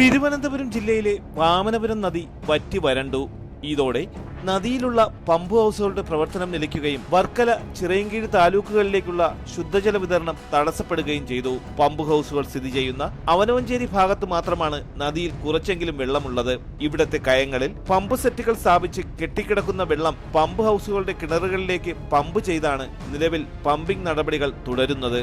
തിരുവനന്തപുരം ജില്ലയിലെ വാമനപുരം നദി വറ്റി വരണ്ടു. ഇതോടെ നദിയിലുള്ള പമ്പ് ഹൗസുകളുടെ പ്രവർത്തനം നിലയ്ക്കുകയും വർക്കല ചിറയൻകീഴ് താലൂക്കുകളിലേക്കുള്ള ശുദ്ധജല വിതരണം തടസ്സപ്പെടുകയും ചെയ്തു. പമ്പ് ഹൗസുകൾ സ്ഥിതി ചെയ്യുന്ന അവനവഞ്ചേരി ഭാഗത്ത് മാത്രമാണ് നദിയിൽ കുറച്ചെങ്കിലും വെള്ളമുള്ളത്. ഇവിടത്തെ കയങ്ങളിൽ പമ്പ് സെറ്റുകൾ സ്ഥാപിച്ച് കെട്ടിക്കിടക്കുന്ന വെള്ളം പമ്പ് ഹൗസുകളുടെ കിണറുകളിലേക്ക് പമ്പ് ചെയ്താണ് നിലവിൽ പമ്പിംഗ് നടപടികൾ തുടരുന്നത്.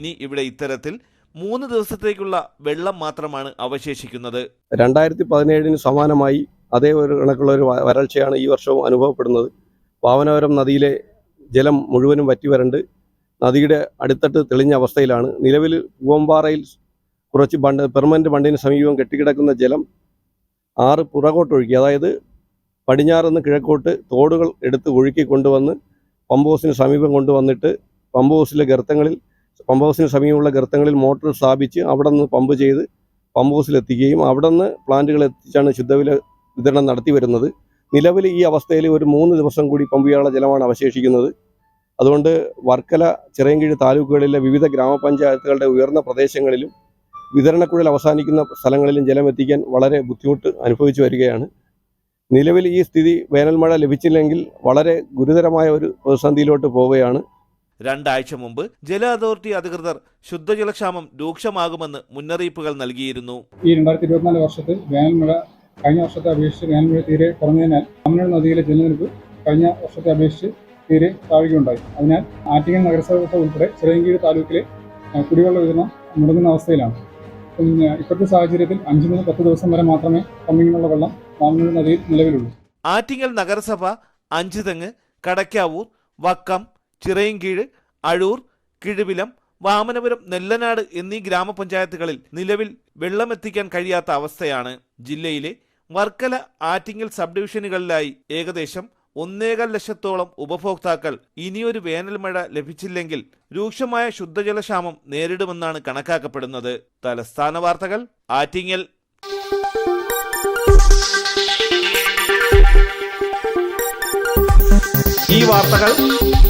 ഇനി ഇവിടെ ഇത്തരത്തിൽ മൂന്ന് ദിവസത്തേക്കുള്ള വെള്ളം മാത്രമാണ് അവശേഷിക്കുന്നത്. രണ്ടായിരത്തി പതിനേഴിന് സമാനമായി അതേ ഒരു കണക്കുള്ള ഒരു വരൾച്ചയാണ് ഈ വർഷവും അനുഭവപ്പെടുന്നത്. പാവനവരം നദിയിലെ ജലം മുഴുവനും വറ്റി വരണ്ട് നദിയുടെ അടിത്തട്ട് തെളിഞ്ഞ അവസ്ഥയിലാണ്. നിലവിൽ പൂവമ്പാറയിൽ കുറച്ച് ബണ്ട് പെർമനന്റ് ബണ്ടിന് സമീപം കെട്ടിക്കിടക്കുന്ന ജലം ആറ് പുറകോട്ടൊഴുക്കി അതായത് പടിഞ്ഞാറ് നിന്ന് കിഴക്കോട്ട് തോടുകൾ എടുത്ത് ഒഴുക്കി കൊണ്ടുവന്ന് പമ്പ് ഹൗസിന് സമീപം കൊണ്ടുവന്നിട്ട് പമ്പ് ഹൗസിലെ ഗർത്തങ്ങളിൽ പമ്പ് ഹൗസിന് സമീപമുള്ള ഗർത്തങ്ങളിൽ മോട്ടോർ സ്ഥാപിച്ച് അവിടെ നിന്ന് പമ്പ് ചെയ്ത് പമ്പ് ഹൗസിലെത്തിക്കുകയും അവിടെ നിന്ന് പ്ലാന്റുകൾ എത്തിച്ചാണ് ശുദ്ധവില വിതരണം നടത്തി വരുന്നത്. നിലവിൽ ഈ അവസ്ഥയിൽ ഒരു മൂന്ന് ദിവസം കൂടി പമ്പ് ചെയ്യാനുള്ള ജലമാണ് അവശേഷിക്കുന്നത്. അതുകൊണ്ട് വർക്കല ചിറയൻകീഴ് താലൂക്കുകളിലെ വിവിധ ഗ്രാമപഞ്ചായത്തുകളുടെ ഉയർന്ന പ്രദേശങ്ങളിലും വിതരണക്കുഴൽ അവസാനിക്കുന്ന സ്ഥലങ്ങളിലും ജലം എത്തിക്കാൻ വളരെ ബുദ്ധിമുട്ട് അനുഭവിച്ചു വരികയാണ്. നിലവിൽ ഈ സ്ഥിതി വേനൽമഴ ലഭിച്ചില്ലെങ്കിൽ വളരെ ഗുരുതരമായ ഒരു പ്രതിസന്ധിയിലോട്ട് പോവുകയാണ്. രണ്ടാഴ്ച മുമ്പ് ജല അതോറിറ്റി അധികൃതർ ശുദ്ധജലക്ഷാമം രൂക്ഷമാകുമെന്ന് മുന്നറിയിപ്പുകൾ നൽകിയിരുന്നു. ഈ രണ്ടായിരത്തി ഇരുപത്തിനാല് വർഷത്തിൽ വേനൽമഴ കഴിഞ്ഞ വർഷത്തെ അപേക്ഷിച്ച് വേനൽമഴ തീരെ കുറഞ്ഞതിനാൽ തമിഴ്നാട് നദിയിലെ ജലനിരപ്പ് കഴിഞ്ഞ വർഷത്തെ അപേക്ഷിച്ച് തീരെ താഴുകയുണ്ടായി. അതിനാൽ ആറ്റിങ്ങൽ നഗരസഭ ഉൾപ്പെടെ ചിറയൻകീഴ് താലൂക്കിലെ കുടിവെള്ള വിതരണം മുടങ്ങുന്ന അവസ്ഥയിലാണ്. ഇപ്പോഴത്തെ സാഹചര്യത്തിൽ അഞ്ചു മുതൽ പത്ത് ദിവസം വരെ മാത്രമേ പമ്പിങ്ങിനുള്ള വെള്ളം മാമനൂർ നദിയിൽ നിലവിലുള്ളൂ. ആറ്റിങ്ങൽ നഗരസഭ അഞ്ചുതെങ്ങ് കടക്കാവൂർ വക്കം ചിറയൻകീഴ് അഴൂർ കിഴുവിലം വാമനപുരം നെല്ലനാട് എന്നീ ഗ്രാമപഞ്ചായത്തുകളിൽ നിലവിൽ വെള്ളമെത്തിക്കാൻ കഴിയാത്ത അവസ്ഥയാണ് ജില്ലയിലെ വർക്കല ആറ്റിങ്ങൽ സബ് ഡിവിഷനുകളിലായി ഏകദേശം ഒന്നേകാൽ ലക്ഷത്തോളം ഉപഭോക്താക്കൾ ഇനിയൊരു വേനൽ മഴ ലഭിച്ചില്ലെങ്കിൽ രൂക്ഷമായ ശുദ്ധജലക്ഷാമം നേരിടുമെന്നാണ് കണക്കാക്കപ്പെടുന്നത്. തലസ്ഥാന വാർത്തകൾ ആറ്റിങ്ങൽ. ഈ വാർത്തകൾ